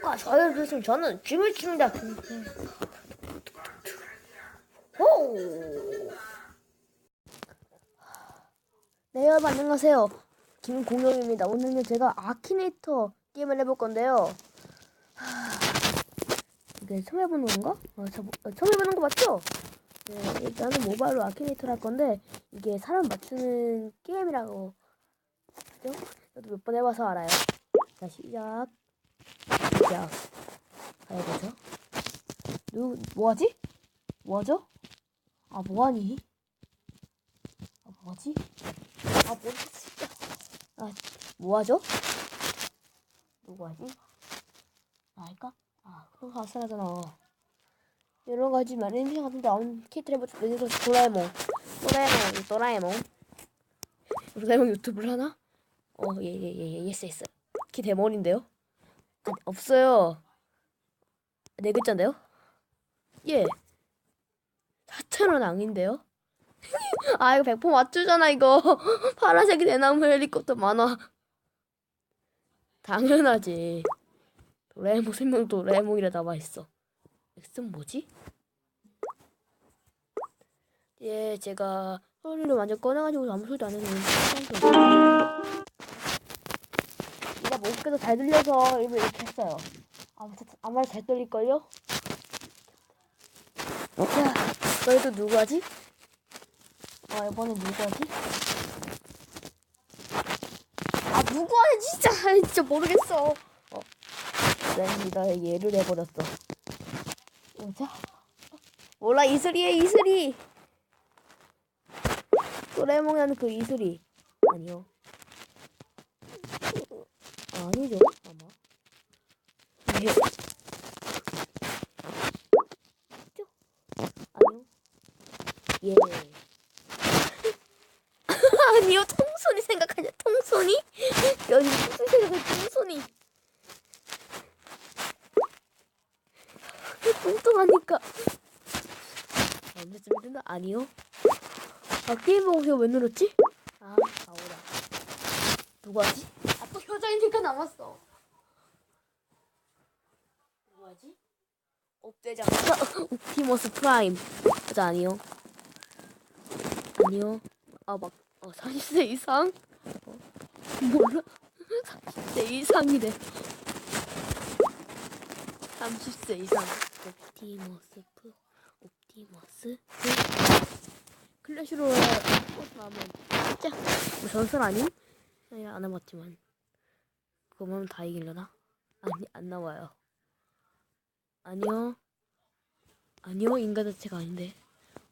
구독과 좋아요 주시면 저는 춤을 춥니다. 호! 네 여러분 안녕하세요. 김공영입니다. 오늘은 제가 아키네이터 게임을 해볼 건데요. 하... 이게 처음 해보는 건가? 어, 저, 어, 처음 해보는 거 맞죠? 네, 일단은 모바일로 아키네이터를 할 건데 이게 사람 맞추는 게임이라고 하죠? 저도 몇 번 해봐서 알아요. 자 시작. 시작. 가야되죠. 누 뭐하지? 뭐하죠? 아 뭐하니? 아 뭐하지? 아 뭐지 진짜. 아 뭐하죠? 누구 하지? 나일까? 아 그거 아싸라잖아. 여러 가지 마린시 같은데 아무 캐릭터 해보자. 도라에몽. 도라에몽, 도라에몽. 도라에몽 유튜브를 하나? 어, 예, 예, 예, 예, 예스, 예스. 키 대머리인데요? 아, 없어요. 네 글자인데요? 예. 4천원 아닌데요? 아, 이거 100% 맞추잖아, 이거. 파란색이 대나무 헬리콥터 만화. 당연하지. 도라에몽 생명 도라에몽이라 나와 있어. X는 뭐지? 예, 제가 소리를 완전 꺼내가지고 아무 소리도 안 했는데. 목께서 잘 들려서 일부 이렇게 했어요. 아마, 아마 잘 들릴걸요? 자, 너희도 누구 하지? 어, 이번엔 누구 하지? 아, 누구 하지? 진짜, 진짜 모르겠어. 어, 난나 얘를 해버렸어. 자, 몰라, 이슬이에 이슬이! 하는 그 이슬이. 아니요. 아니죠, 아마. 예. 죠? 아니요. 예. 아니요, 통손이 생각하냐, 통손이? 여기 무슨 생각해, 통손이. 뚱뚱하니까. 언제쯤 된다? 아니요. 아, 게임 보고서 왜 눌렀지? 아, 아오라. 누구 하지? 아, 또 효자이니까 남았어. 누구 하지? 옵대장. 옵티머스 프라임. 맞아, 아니요. 아니요. 아, 막, 어, 40세 이상? 어, 몰라. 40세 이상이래. 30세 이상. 옵티머스 프, 옵티머스 프. 클래시로 하면 진짜 뭐 전설 아님? 아니 안 해봤지만 하면 다 이길려나? 아니 안 나와요. 아니요. 아니요 인간 자체가 아닌데.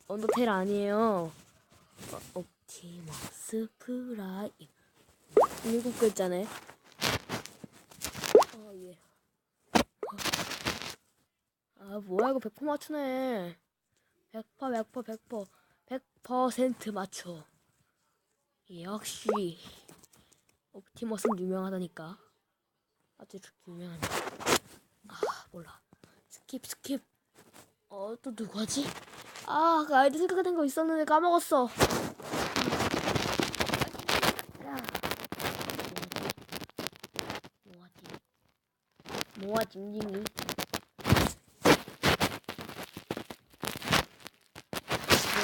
언더테일 아니에요. 어, 옵티머스 프라임. 일곱 글자네. 어 예. 아 뭐야 이거 100% 맞추네. 100% 100% 100% 100% 맞춰. 역시. 옵티머스는 유명하다니까. 아주 유명하네. 아 몰라. 스킵 스킵. 어 또 누구지? 아, 그 아이디 생각된 거 있었는데 까먹었어. 야. 뭐하지? 뭐하지? 징징이.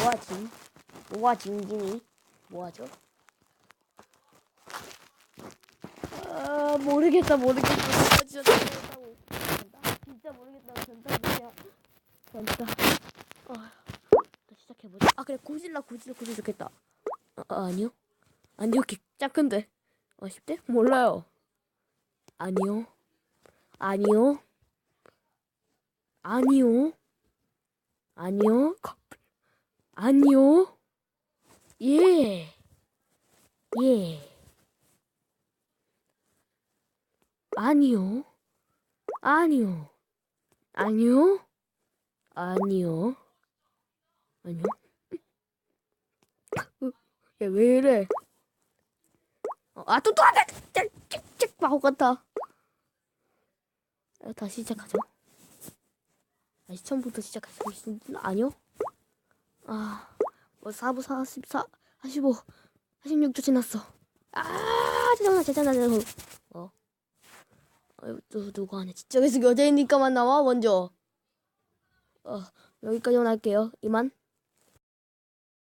뭐하지? 뭐가 징징이? 뭐하죠? 아 모르겠다 모르겠다. 진짜 모르겠다고. 진짜 모르겠다 전다 뭐야 전다 아 시작해보자. 아 그래 고질라 고질라 고질 좋겠다. 아, 아 아니요? 아니요 작은데. 아 10대? 몰라요. 아니요. 아니요. 아니요. 아니요. 아니요. 예. 예. 아니요. 아니요. 아니요. 아니요. 아니요. 야, 왜 이래? 어, 아, 또, 또, 아, 찍찍, 바보 같다. 다시 시작하죠. 다시 처음부터 시작하죠. 아니요. 아, 뭐 4부 44, 45, 46초 지났어. 아, 잠깐만, 잠깐만, 잠깐만. 어, 어 어, 또 누구? 진짜 계속 여자이니까만 나와 먼저. 어, 여기까지만 할게요. 이만.